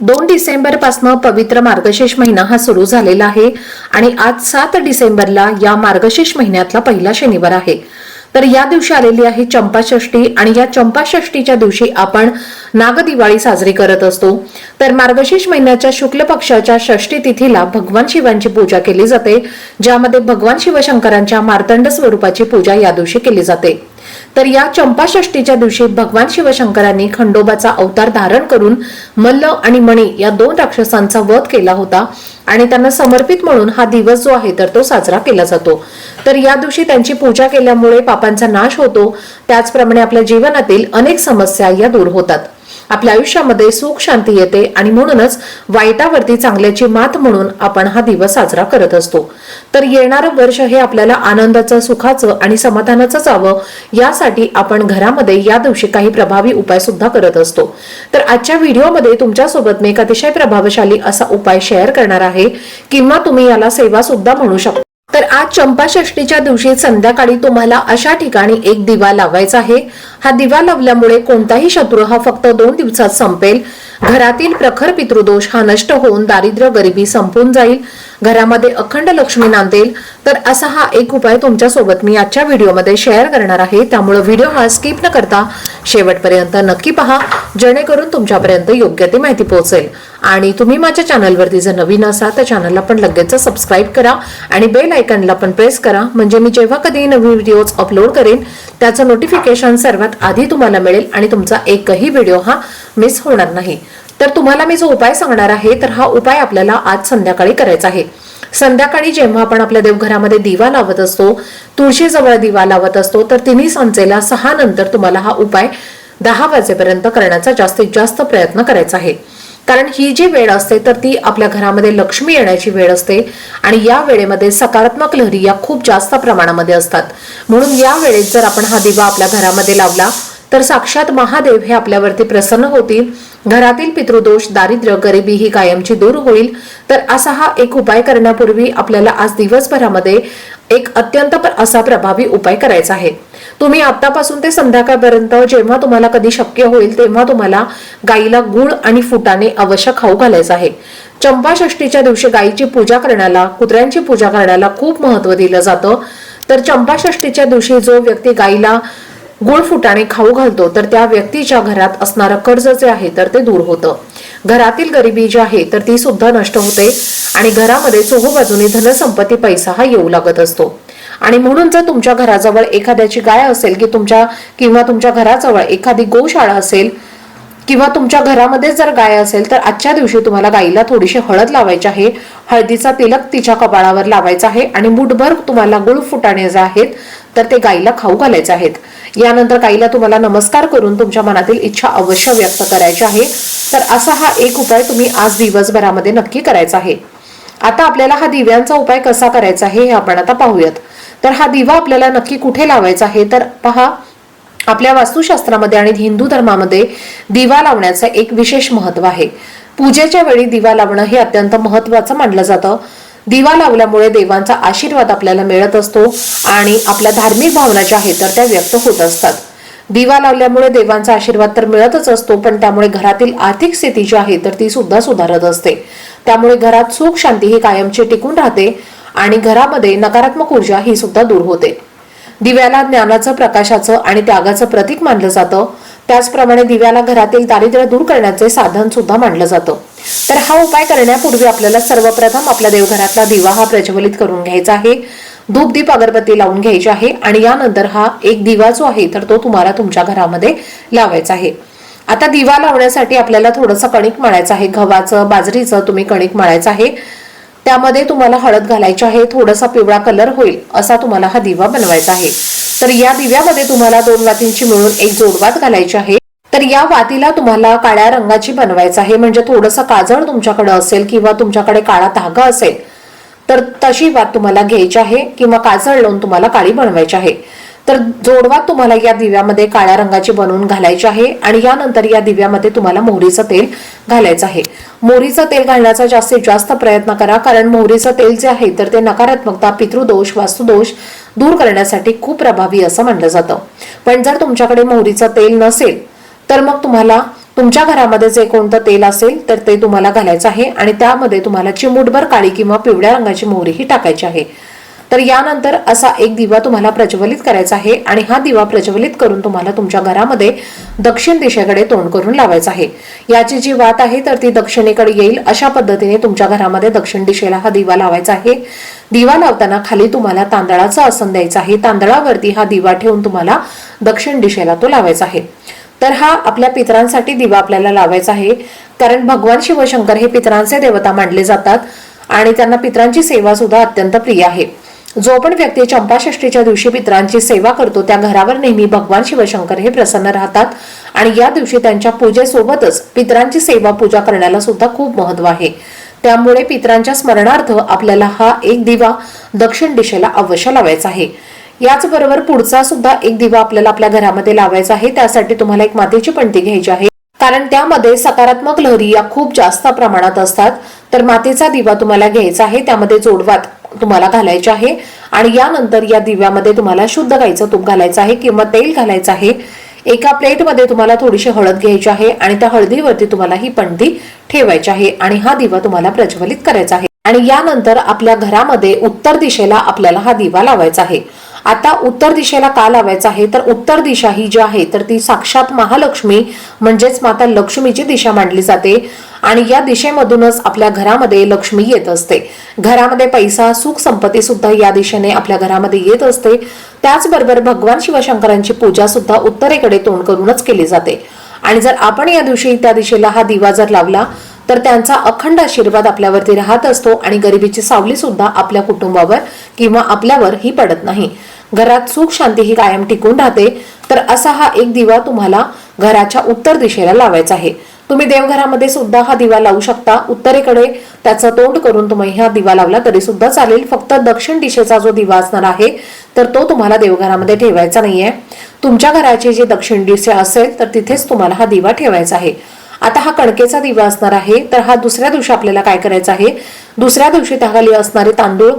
दोन डिसेंबरपासून पवित्र मार्गशीर्ष महिना हा सुरू झालेला आहे आणि आज सात डिसेंबरला या मार्गशीर्ष महिन्यातला पहिला शनिवार आहे. तर या दिवशी आलेली आहे चंपाषष्ठी आणि या चंपाषष्ठीच्या दिवशी आपण नागदिवाळी साजरी करत असतो. तर मार्गशीर्ष महिन्याच्या शुक्ल पक्षाच्या षष्ठी तिथीला भगवान शिवांची पूजा केली जाते ज्यामध्ये भगवान शिवशंकरांच्या मार्तंड स्वरूपाची पूजा या दिवशी केली जाते. तर या चंपाषष्टीच्या दिवशी भगवान शिवशंकरांनी खंडोबाचा अवतार धारण करून मल्ल आणि मणी या दोन राक्षसांचा वध केला होता आणि त्यांना समर्पित म्हणून हा दिवस जो आहे तर तो साजरा केला जातो. तर या दिवशी त्यांची पूजा केल्यामुळे पापांचा नाश होतो. त्याचप्रमाणे आपल्या जीवनातील अनेक समस्या या दूर होतात. आपल्या आयुष्यामध्ये सुख शांती येते आणि म्हणूनच वाईटावरती चांगल्याची मात म्हणून आपण हा दिवस साजरा करत असतो. तर येणारं वर्ष हे आपल्याला आनंदाचं सुखाचं आणि समाधानाचं जावं यासाठी आपण घरामध्ये या दिवशी काही प्रभावी उपाय सुद्धा करत असतो. तर आजच्या व्हिडिओमध्ये तुमच्यासोबत मी एक अतिशय प्रभावशाली असा उपाय शेअर करणार आहे. किंवा तुम्ही याला सेवा सुद्धा म्हणू शकता. तर आज चंपाषष्टीच्या दिवशी संध्याकाळी तुम्हाला अशा ठिकाणी एक दिवा लावायचा आहे. हा दिवा लावल्यामुळे कोणताही शत्रू हा फक्त दोन दिवसात संपेल. घरातील प्रखर पितृदोष हा नष्ट होऊन दारिद्र्य गरिबी संपून जाईल. घरामध्ये अखंड लक्ष्मी नांदेल. तर असा हा एक उपाय तुमच्यासोबत मी आजच्या व्हिडिओमध्ये शेअर करणार आहे. त्यामुळे व्हिडिओ हा स्किप न करता शेवटपर्यंत नक्की पहा. जेणेकरून तुमच्यापर्यंत योग्य ती माहिती पोहोचेल. आणि तुम्ही माझ्या चॅनलवरती जर नवीन असाल तर चॅनलला पण लगेच सबस्क्राईब करा आणि बेल आयकनला पण प्रेस करा. म्हणजे मी जेव्हा कधी नवीन व्हिडिओज अपलोड करेन त्याचं नोटिफिकेशन सर्वात आधी तुम्हाला मिळेल आणि तुमचा एकही व्हिडिओ हा मिस होणार नाही. तर तुम्हाला मी जो उपाय सांगणार आहे तर हा उपाय आपल्याला आज संध्याकाळी करायचा आहे. संध्याकाळी जेव्हा आपण आपल्या देवघरामध्ये दिवा लावत असतो तुळशीजवळ दिवा लावत असतो तर तिन्ही संचेला सहा नंतर तुम्हाला हा उपाय दहा वाजेपर्यंत करण्याचा जास्तीत जास्त प्रयत्न करायचा आहे. कारण ही जी वेळ असते तर ती आपल्या घरामध्ये लक्ष्मी येण्याची वेळ असते आणि या वेळेमध्ये सकारात्मक लहरी या खूप जास्त प्रमाणामध्ये असतात. म्हणून या वेळेत जर आपण हा दिवा आपल्या घरामध्ये लावला तर साक्षात महादेव हे आपल्यावरती प्रसन्न होतील. घरातील पितृदोष दारिद्र्य गरिबी ही कायमची दूर होईल. तर असा हा एक उपाय करण्यापूर्वी आपल्याला आज दिवसभरामध्ये एक अत्यंत असा प्रभावी उपाय करायचा आहे. तुम्ही आतापासून ते संध्याकाळपर्यंत जेव्हा तुम्हाला कधी शक्य होईल तेव्हा तुम्हाला गाईला गुळ आणि फुटाने अवश्य खाऊ घालायचं आहे. चंपाषष्टीच्या दिवशी गायीची पूजा करण्याला कुत्र्यांची पूजा करण्याला खूप महत्त्व दिलं जातं. तर चंपाषष्टीच्या दिवशी जो व्यक्ती गायीला गुळ फुटाणे खाऊ घालतो तर त्या व्यक्तीच्या घरात असणारं कर्ज जे आहे तर ते दूर होतं. घरातील गरिबी जी आहे तर ती सुद्धा नष्ट होते आणि घरामध्ये चोहोबाजूने धनसंपत्ती पैसा हा येऊ लागत असतो. आणि म्हणून जर तुमच्या घराजवळ एखाद्याची गाय असेल की तुमच्या किंवा तुमच्या घराजवळ एखादी गोशाळा असेल किंवा तुमच्या घरामध्ये जर गाय असेल तर आजच्या दिवशी तुम्हाला गाईला थोडीशी हळद लावायची आहे. हळदीचा तिलक तिच्या कपाळावर लावायचा आहे आणि मुठभर तुम्हाला गुळ फुटाणे जे आहेत तर ते गाईला खाऊ घालायचे आहेत. यानंतर गाईला तुम्हाला नमस्कार करून तुमच्या मनातील इच्छा अवश्य व्यक्त करायची आहे. तर असा हा एक उपाय तुम्ही आज दिवसभरामध्ये नक्की करायचा आहे. आता आपल्याला हा दिव्यांचा उपाय कसा करायचा आहे हे आपण आता पाहूयात. तर हा दिवा आपल्याला नक्की कुठे लावायचा आहे? तर पहा आपल्या वास्तुशास्त्रामध्ये आणि हिंदू धर्मामध्ये दिवा लावण्याचं एक विशेष महत्त्व आहे. पूजेच्या वेळी दिवा लावणं हे अत्यंत महत्वाचं मानलं जातं. दिवा लावल्यामुळे देवांचा आशीर्वाद आपल्याला मिळत असतो आणि आपल्या धार्मिक भावना ज्या आहेत तर त्या व्यक्त होत असतात. दिवा लावल्यामुळे देवांचा आशीर्वाद तर मिळतच असतो पण त्यामुळे घरातील आर्थिक स्थिती जी आहे तर ती सुद्धा सुधारत असते. त्यामुळे घरात सुख शांती ही कायमची टिकून राहते आणि घरामध्ये नकारात्मक ऊर्जा ही सुद्धा दूर होते. दिव्याला ज्ञानाचं प्रकाशाचं आणि त्यागाचं प्रतीक मानलं जातं. त्याचप्रमाणे दिव्याला घरातील दारिद्र्य दूर करण्याचे साधन सुद्धा मानलं जातं. तर हा उपाय करण्यापूर्वी आपल्याला सर्वप्रथम आपल्या देवघरातला दिवा हा प्रज्वलित करून घ्यायचा आहे. धूप दीप अगरबत्ती लावून घ्यायची आहे आणि यानंतर हा एक दिवा जो आहे तर तो तुम्हाला तुमच्या घरामध्ये लावायचा आहे. आता दिवा लावण्यासाठी आपल्याला थोडंसं कणिक मळायचं आहे. गव्हाचं बाजरीचं तुम्ही कणिक मळायचं आहे. त्यामध्ये तुम्हाला हळद घालायची आहे. थोडासा पिवळा कलर होईल असा तुम्हाला हा दिवा बनवायचा आहे. तर या दिव्यामध्ये तुम्हाला दोन वातींची मिळून एक जोडवात घालायची आहे. तर या वातीला तुम्हाला काळ्या रंगाची बनवायचं आहे. म्हणजे थोडंसं काजळ तुमच्याकडे असेल किंवा तुमच्याकडे काळा धागा असेल तर तशी वात तुम्हाला घ्यायची आहे किंवा काजळ लावून तुम्हाला काळी बनवायची आहे. तर जोडवा तुम्हाला या दिव्यामध्ये काळ्या रंगाची बनवून घालायची आहे आणि यानंतर या दिव्यामध्ये तुम्हाला मोहरीचं तेल घालायचं आहे. मोहरीचं तेल घालण्याचा जास्तीत जास्त प्रयत्न करा कारण मोहरीचं तेल जे आहे तर ते नकारात्मकता पितृदोष वास्तुदोष दूर करण्यासाठी खूप प्रभावी असं म्हणलं जातं. पण जर तुमच्याकडे मोहरीचं तेल नसेल तर मग तुम्हाला तुमच्या घरामध्ये जे कोणतं तेल असेल तर ते तुम्हाला घालायचं आहे आणि त्यामध्ये तुम्हाला चिमूटभर काळी किंवा पिवळ्या रंगाची मोहरी ही टाकायची आहे. तर यानंतर असा एक दिवा तुम्हाला प्रज्वलित करायचा आहे आणि हा दिवा प्रज्वलित करून तुम्हाला तुमच्या घरामध्ये दक्षिण दिशेकडे तोंड करून लावायचा आहे. याची जी वात आहे तर ती दक्षिणेकडे येईल. अशा पद्धतीने तुमच्या घरामध्ये दक्षिण दिशेला हा दिवा लावायचा आहे. दिवा लावताना खाली तुम्हाला तांदळाचं आसन द्यायचं आहे. तांदळावरती हा दिवा ठेवून तुम्हाला दक्षिण दिशेला तो लावायचा आहे. तर हा आपल्या पितरांसाठी दिवा आपल्याला लावायचा आहे. कारण भगवान शिवशंकर हे पितरांचे देवता मानले जातात आणि त्यांना पितरांची सेवा सुद्धा अत्यंत प्रिय आहे. जो पण व्यक्ती चंपाषष्टीच्या दिवशी पितरांची सेवा करतो त्या घरावर नेहमी भगवान शिवशंकर हे प्रसन्न राहतात. आणि या दिवशी त्यांच्या पूजेसोबतच पितरांची सेवा पूजा करण्याला सुद्धा खूप महत्त्व आहे. त्यामुळे पितरांच्या स्मरणार्थ आपल्याला हा एक दिवा दक्षिण दिशेला अवश्य लावायचा आहे. याचबरोबर पुढचा सुद्धा एक दिवा आपल्याला आपल्या घरामध्ये लावायचा आहे. त्यासाठी तुम्हाला एक मातीची पणती घ्यायची आहे. कारण त्यामध्ये सकारात्मक लहरी या खूप जास्त प्रमाणात असतात. तर मातीचा दिवा तुम्हाला घ्यायचा आहे. त्यामध्ये जोडवात तुम्हाला घालायचे आहे. आणि यानंतर या दिव्यामध्ये तुम्हाला शुद्ध गाईचं तूप घालायचं आहे किंवा तेल घालायचं आहे. एका प्लेटमध्ये तुम्हाला थोडीशी हळद घ्यायची आहे आणि त्या हळदीवरती तुम्हाला ही पणती ठेवायची आहे आणि हा दिवा तुम्हाला प्रज्वलित करायचा आहे. आणि यानंतर आपल्या घरामध्ये उत्तर दिशेला आपल्याला हा दिवा लावायचा आहे. आता उत्तर दिशेला का लावायचा आहे? तर उत्तर दिशा ही जी आहे तर ती साक्षात महालक्ष्मी म्हणजेच माता लक्ष्मीची दिशा मांडली जाते. आणि या दिशेमधूनच आपल्या घरामध्ये लक्ष्मी येत असते. घरामध्ये पैसा सुख संपत्ती सुद्धा या दिशेने आपल्या घरामध्ये येत असते. त्याचबरोबर भगवान शिवशंकरांची पूजा सुद्धा उत्तरेकडे तोंड करूनच केली जाते. आणि जर आपण या दिवशी त्या दिशेला हा दिवा जर लावला तर त्यांचा अखंड आशीर्वाद आपल्यावरती राहत असतो आणि गरिबीची सावली सुद्धा आपल्या कुटुंबावर किंवा आपल्यावर ही पडत नाही. घरात सुख शांती ही कायम टिकून राहते तर असा हा एक दिवा तुम्हाला घराच्या उत्तर दिशेला लावायचा आहे. तुम्ही देवघरामध्ये सुद्धा हा दिवा लावू शकता. उत्तरेकडे त्याचं तोंड करून तुम्ही हा दिवा लावला तरी सुद्धा चालेल. फक्त दक्षिण दिशेचा जो दिवा असणार आहे तर तो तुम्हाला देवघरामध्ये ठेवायचा नाहीये. तुमच्या घराची जी दक्षिण दिशा असेल तर तिथेच तुम्हाला हा दिवा ठेवायचा आहे. आता हा कणकेचा दिवा असणार आहे तर हा दुसऱ्या दिवशी आपल्याला काय करायचा आहे? दुसऱ्या दिवशी त्याखाली असणारे तांदूळ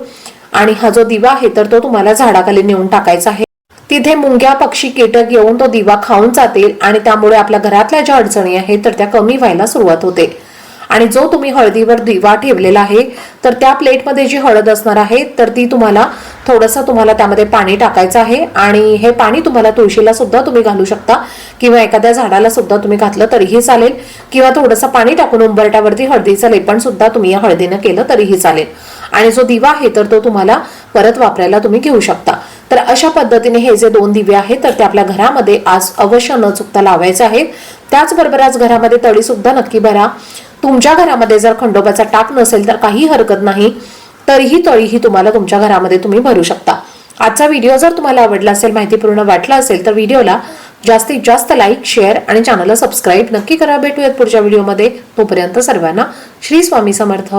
आणि हा जो दिवा आहे तर तो तुम्हाला झाडाखाली नेऊन टाकायचा आहे. तिथे मुंग्या पक्षी कीटक येऊन तो दिवा खाऊन जातील आणि त्यामुळे आपल्या घरातल्या ज्या अडचणी आहेत तर त्या कमी व्हायला सुरुवात होते. आणि जो तुम्ही हळदीवर दिवा ठेवलेला आहे तर त्या प्लेटमध्ये जी हळद असणार आहे तर ती तुम्हाला थोडंसं तुम्हाला त्यामध्ये पाणी टाकायचं आहे. आणि हे पाणी तुम्हाला तुळशीला सुद्धा तुम्ही घालू शकता किंवा एखाद्या झाडाला सुद्धा तुम्ही घातलं तरीही चालेल. किंवा थोडंसं पाणी टाकून उंबरट्यावरती हळदीचं लेपण सुद्धा तुम्ही या हळदीनं केलं तरीही चालेल. आणि जो दिवा आहे तर तो तुम्हाला परत वापरायला तुम्ही घेऊ शकता. तर अशा पद्धतीने हे जे दोन दिवे आहेत तर ते आपल्या घरामध्ये आज अवश्य न चुकता लावायचे आहेत. त्याचबरोबर आज घरामध्ये तळी सुद्धा नक्की भरा. तुमच्या घरामध्ये जर खंडोबाचा टाक नसेल तर काही हरकत नाही. तरीही तळी ही तुम्हाला तुमच्या घरामध्ये तुम्ही भरू शकता. आजचा व्हिडिओ जर तुम्हाला आवडला असेल माहितीपूर्ण वाटला असेल तर व्हिडिओला जास्तीत जास्त लाईक शेअर आणि चॅनलला सबस्क्राईब नक्की करा. भेटूयात पुढच्या व्हिडिओमध्ये. तोपर्यंत सर्वांना श्री स्वामी समर्थ.